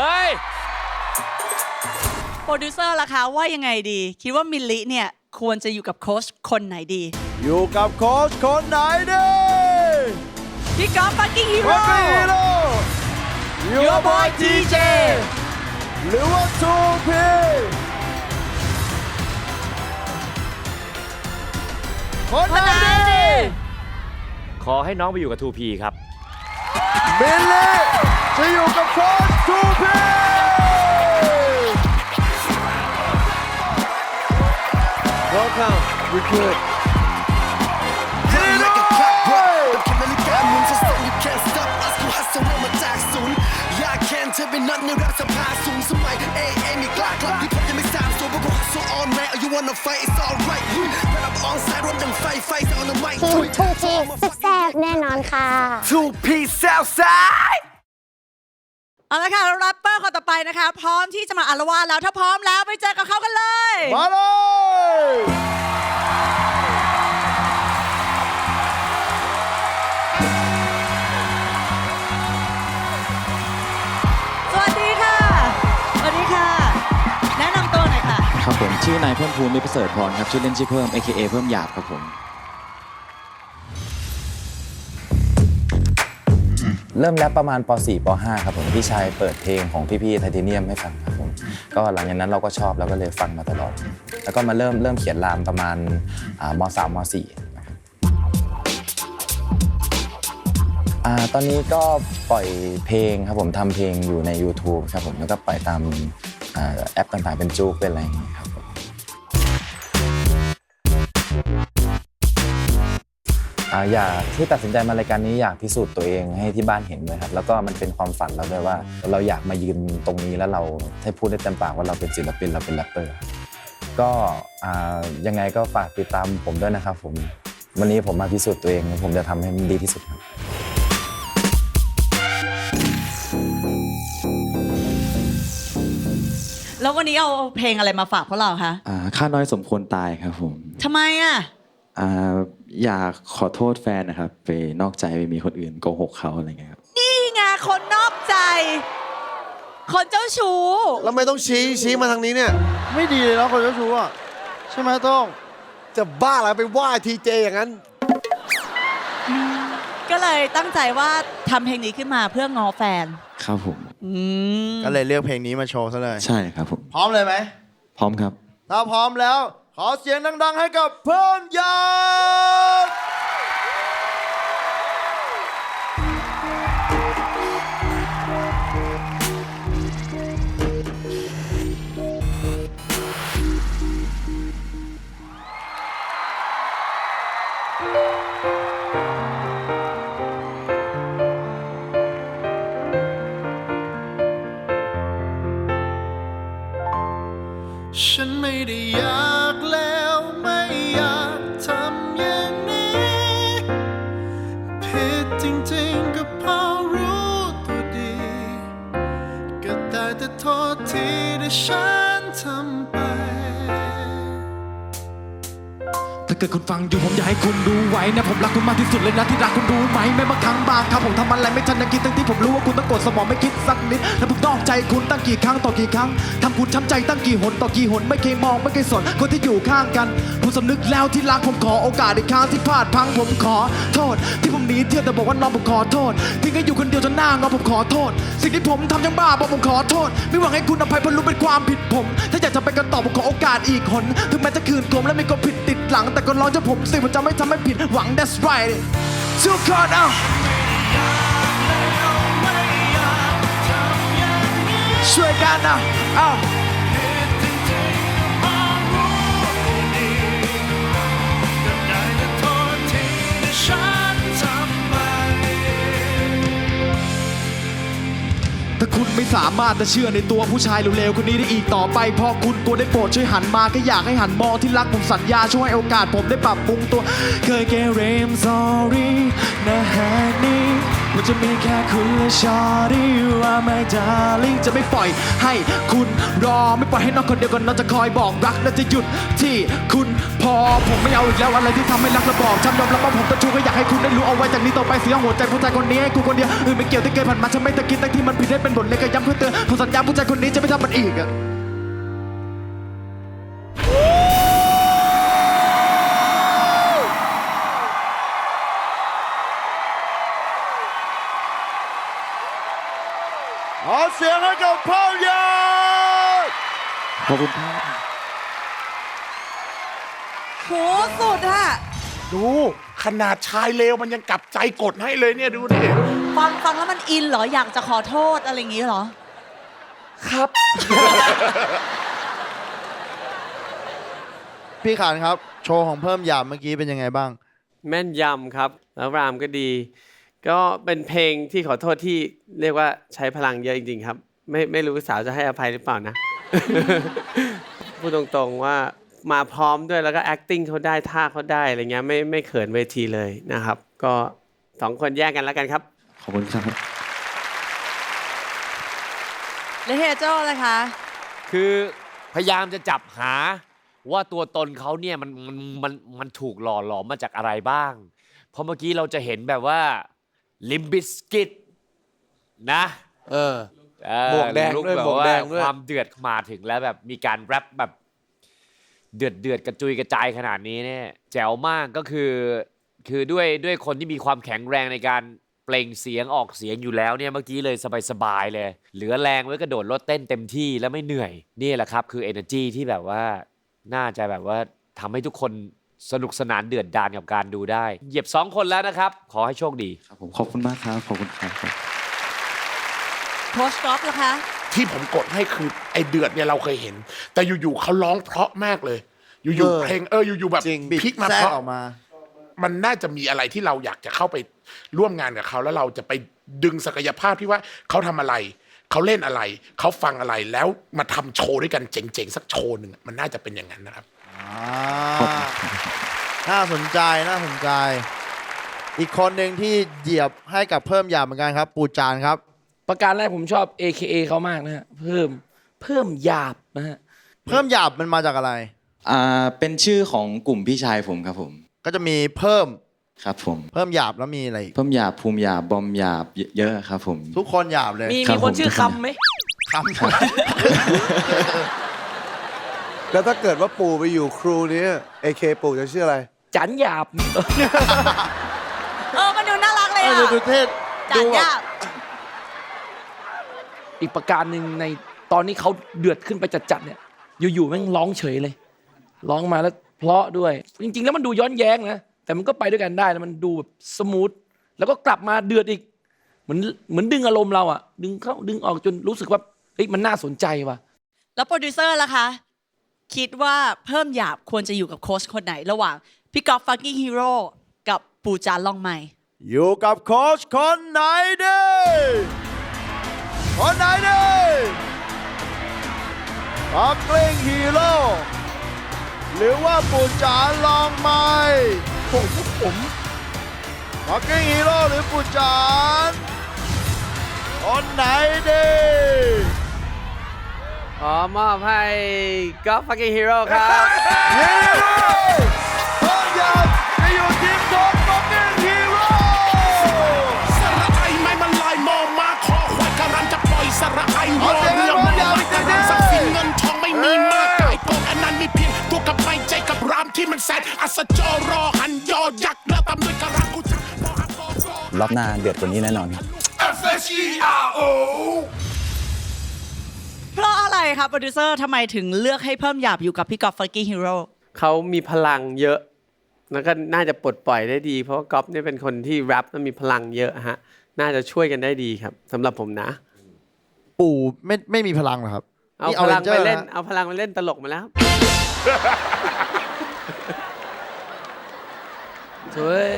เฮ้ย โปรดิวเซอร์ล่ะคะว่ายังไงดี คิดว่ามิลลิเนี่ย ควรจะอยู่กับโค้ชคนไหนดี อยู่กับโค้ชคนไหนดีพี่กอล์ฟฟักกิ้งฮีวัโร่นนี้โลยูบอยทีเจหรือว่าทูพีคนไหนดีขอให้น้องไปอยู่กับ 2P ครับมิลลี่ Welcome you could like a clockwork แค่นาฬิกาหมุน so stand you can't stop us กูฮัสเซิลมาจากศูนย์อยากแค้นเธอเป็นนัดในแรปสภาสูงสมัยเอเอ็มอีกกล้ากลับที่ผมยังไม่สามตัวพวกกู hustle all night oh you wanna fight it's alright ระดับ on side รถดังไฟไฟ on the mic ทีมทูทีแซ่บๆแน่นอนค่ะ 2P Southside เอาละค่ะแรปเปอร์คนต่อไปนะคะ พร้อมที่จะมาอารวาสแล้วถ้าพร้อมแล้วไปเจอกับเขากันเลย มาเลย ครับผมชื่อนายเพิ่มพูมิตรประเสริฐพรครับชื่อเล่นชื่อเพิ่ม AKA เพิ่มหยาบครับผม เริ่มแรปประมาณป .4 ป .5 ครับผมพี่ชายเปิดเพลงของพี่ๆไทเทเนียมให้ฟังครับผมก็หลังจากนั้นเราก็ชอบเราก็เลยฟังมาตลอด แล้วก็มาเริ่มเริ่มเขียนรามประมาณอ่าม .3 ม .4 นะครับอ่าตอนนี้ก็ปล่อยเพลงครับผมทำเพลงอยู่ใน YouTube ครับผมแล้วก็ปล่อยตาม แอปต่างๆเป็นจูกเป็นอะไรอย่างเงี้ยครับอยากที่ตัดสินใจมารายการนี้อยากพิสูจน์ตัวเองให้ที่บ้านเห็นด้วยครับ แล้วก็มันเป็นความฝันเราด้วยว่า เราอยากมายืนตรงนี้แล้วเราให้พูดได้เต็มปากว่าเราเป็นศิลปินเราเป็นแรปเปอร์ก็ยังไงก็ฝากติดตามผมด้วยนะครับผมวันนี้ผมมาพิสูจน์ตัวเอง ผมจะทำให้มันดีที่สุดครับ แล้ววันนี้เอาเพลงอะไรมาฝากพวกเราคะอ่าค่าน้อยสมควรตายครับผมทำไมอะอ่าอยากขอโทษแฟนนะครับ ไปนอกใจไปมีคนอื่นโกหกเขาอะไรเงี้ยครับนี่ไงคนนอกใจ คนเจ้าชู้แล้วไม่ต้องชี้ชี้มาทางนี้เนี่ย ไม่ดีเลยนะคนเจ้าชู้อะใช่ไหมโต้อง จะบ้าอะไรไปว่าทีเจอย่างนั้นก็ เลยตั้งใจว่าทำเพลงนี้ขึ้นมาเพื่องอแฟน ครับผม อืมก็เลยเลือกเพลงนี้มาโชว์ซะเลย ใช่ครับผม พร้อมเลยไหม พร้อมครับ ถ้าพร้อมแล้ว ขอเสียงดัง ๆ ให้กับเพิ่มยา ฉันทำ เกิดคุณฟังอยู่ผมอยากให้คุณดูไว้นะผมรักคุณมากที่สุดเลยนะที่รักคุณรู้ไหมแม้บางครั้งบางครั้งผมทำอะไรไม่ทันยังคิดทั้งที่ผมรู้ว่าคุณต้องกดสมองไม่คิดสักนิดแล้วผมนอกใจคุณตั้งกี่ครั้งต่อกี่ครั้งทำคุณช้ำใจตั้งกี่หนต่อกี่หนไม่เคยมองไม่เคยสนคนที่อยู่ข้างกันผมสำนึกแล้วที่รักผมขอโอกาสอีกครั้งที่พลาดพังผมขอโทษ ที่ผมหนีเที่ยวแต่บอกว่าน้องผมขอโทษทิ้งให้อยู่คนเดียวจนหน้างอผมขอโทษ สิ่งที่ผมทำยังบ้าบอกผมขอโทษ ไม่หวังให้คุณอภัยเพราะรู้เป็นความผิดผม ถ้าอยากจะไปกันต่อผมขอโอกาสอีกหนถึงแม้จะคืนกลมและมีคนผิดติดหลังแต่ก็ร้องจะผมสิผมจะไม่ทำให้ผิดหวัง that's right ทุกคนเอาช่วยกันนะเอาาคุณไม่สามารถจะเชื่อในตัวผู้ชายเร็วๆคนนี้ได้อีกต่อไปเพราะคุณกลัวได้โปรดช่วยหันมาแค่อยากให้หันมองที่รักผมสัญญาช่วยให้โอกาสผมได้ปรับปรุงตัว เคยแกเรม sorry นะฮะนี่ มันจะมีแค่คุณและชอที่ว่าไม่ดาริ่งจะไม่ปล่อยให้คุณรอไม่ปล่อยให้น้องคนเดียวกันน้องจะคอยบอกรักและจะหยุดที่คุณพอผมไม่เอาอีกแล้วอะไรที่ทำให้รักและบอกฉันยอมรับว่าผมเป็นชู้ก็อยากให้คุณได้รู้เอาไว้จากนี้ต่อไปเสียหัวใจผู้ชายคนนี้ให้คุณคนเดียวอื่นไม่เกี่ยวที่เกิดผ่านมาฉันไม่ตะกินตั้งที่มันผิดได้เป็นบทเรียนก็ย้ำเพื่อเตือนผมสัญญาผู้ชายคนนี้จะไม่ทำมันอีกอะ เสียงให้กับพ่อยาขอบคุณครับโหสุดอะดูขนาดชายเลวมันยังกลับใจกดให้เลยเนี่ยดูดิฟังฟังแล้วมันอินเหรออยากจะขอโทษอะไรอย่างงี้เหรอ ครับ พี่ขานครับ โชว์ของเพิ่มหยาบเมื่อกี้เป็นยังไงบ้าง แม่นยำครับ แล้วรามก็ดี ก็เป็นเพลงที่ขอโทษที่เรียกว่าใช้พลังเยอะจริง ๆ ครับ ไม่ไม่รู้สาวจะให้อภัยหรือเปล่านะ พูดตรงๆว่ามาพร้อมด้วยแล้วก็ acting เขาได้ท่าเขาได้อะไรเงี้ยไม่ไม่เขินเวทีเลยนะครับ ก็สองคนแยกกันแล้วกันครับ ขอบคุณครับ แล้วเฮโจ้เลยคะ คือพยายามจะจับหาว่าตัวตนเขาเนี่ยมันมันมันมันถูกหล่อหลอมมาจากอะไรบ้าง เพราะเมื่อกี้เราจะเห็นแบบว่า ลิมบิสกิตนะเออ เออหมวกแดงลุคด้วยแบบหมวกแดงด้วย ความเดือดมาถึงแล้วแบบมีการแรปแบบ เดือดเดือดกระจุยกระจายขนาดนี้เนี่ยแจ๋วมากก็คือ คือด้วยด้วยคนที่มีความแข็งแรงในการเปล่งเสียงออกเสียงอยู่แล้วเนี่ยเมื่อกี้เลยสบายๆเลย เหลือแรงไว้กระโดดรถเต้นเต็มที่แล้วไม่เหนื่อย นี่แหละครับ คือ energy ที่แบบว่าน่าจะแบบว่าทำให้ทุกคน สนุกสนานเดือดดานกับการดูได้ เหยียบสองคนแล้วนะครับ ขอให้โชคดี ครับผมขอบคุณมากครับ ขอบคุณครับ โค้ชกอล์ฟล่ะคะ ที่ผมกดให้คือไอเดือดเนี่ยเราเคยเห็น แต่อยู่ๆเขาร้องเพราะมากเลย อยู่เออ ๆเพลงเอออยู่ๆแบบจริงพลิกมาแทรเพกราะ ออกมา มันน่าจะมีอะไรที่เราอยากจะเข้าไปร่วมงานกับเขา แล้วเราจะไปดึงศักยภาพที่ว่าเขาทำอะไร เขาเล่นอะไร เขาฟังอะไรแล้วมาทำโชว์ด้วยกันเจ๋งๆ สักโชว์หนึ่งอะมันน่าจะเป็นอย่างนั้นนะครับ น่าสนใจน่าสนใจ อีกคนหนึ่งที่เหยียบให้กับเพิ่มหยาบเหมือนกันครับปูจานครับ ประการแรกผมชอบ AKA เขามากนะฮะ เพิ่ม เพิ่มหยาบนะฮะ เพิ่มหยาบมันมาจากอะไร อ่าเป็นชื่อของกลุ่มพี่ชายผมครับผม ก็จะมีเพิ่มครับผม เพิ่มหยาบแล้วมีอะไรอีกเพิ่มหยาบภูมิหยาบบอมหยาบเยอะๆครับผม ทุกคนหยาบเลยมี ครัมีบคนผม ชื่อทุกคนคำไหมคำ แล้วถ้าเกิดว่าปู่ไปอยู่ครูนี้เอเคปู่จะชื่ออะไร จันหยาบ เออ มันดูน่ารักเลยเออะอดูเท่จานดูแบบยากอีกประการหนึ่งในตอนนี้เขาเดือดขึ้นไปจัดๆเนี่ย อยู่ๆแม่งร้องเฉยเลย ร้องมาแล้วเพราะด้วย จริง ๆ แล้วมันดูย้อนแย้งนะ แต่มันก็ไปด้วยกันได้แล้วมันดูแบบสมูท แล้วก็กลับมาเดือดอีก เหมือนเหมือนดึงอารมณ์เราอะดึงเข้าดึงออกจนรู้สึกว่าเฮ้ยมันน่าสนใจว่ะ แล้วโปรดิวเซอร์ล่ะคะ คิดว่าเพิ่มหยาบควรจะอยู่กับโค้ชคนไหน ระหว่างพี่กอล์ฟฟักกิ้งฮีโร่กับปูจานลองใหม่ อยู่กับโค้ชคนไหนดีคนไหนดีปักกลิ้งฮีโร่หรือว่าปู่จานลองไหมผมผมปักกลิ้งฮีโร่หรือปู่จานคนไหนดี ขอมอบให้ก็ฟักกิ้งฮีโร่ครับ ฮีโร่พร้อมยังจะอยู่ทีมโค้ชปักกลิ้งฮีโร่สระไอไม่มันลอยมองมาคอควายการันจะปล่อยสระไอวอเรือมองมาการันสักสินเงินทองไม่มีมากกายโกงอันนั้นมีเพียงตัวกับไปใจกับรามที่มันแสนอัศจรรอหันยอยักษ์แล้วตามด้วยการันกูจะมออักรอบหน้าเดือดกว่านี้แน่นอนครับ F H E R O เพราะอะไรครับโปรดิวเซอร์ทำไมถึงเลือกให้เพิ่มหยาบอยู่กับพี่กอล์ฟฟักกิ้งฮีโร่เขามีพลังเยอะ แล้วก็น่าจะปลดปล่อยได้ดี เพราะว่าก๊อฟเนี่ยเป็นคนที่แรปแล้วมีพลังเยอะฮะ น่าจะช่วยกันได้ดีครับสำหรับผมนะ ปู่ไม่ไม่มีพลังเหรอครับเอานี่พลังไป Avenger เล่นนะเอาพลังไปเล่นตลกมาแล้วครับช่วย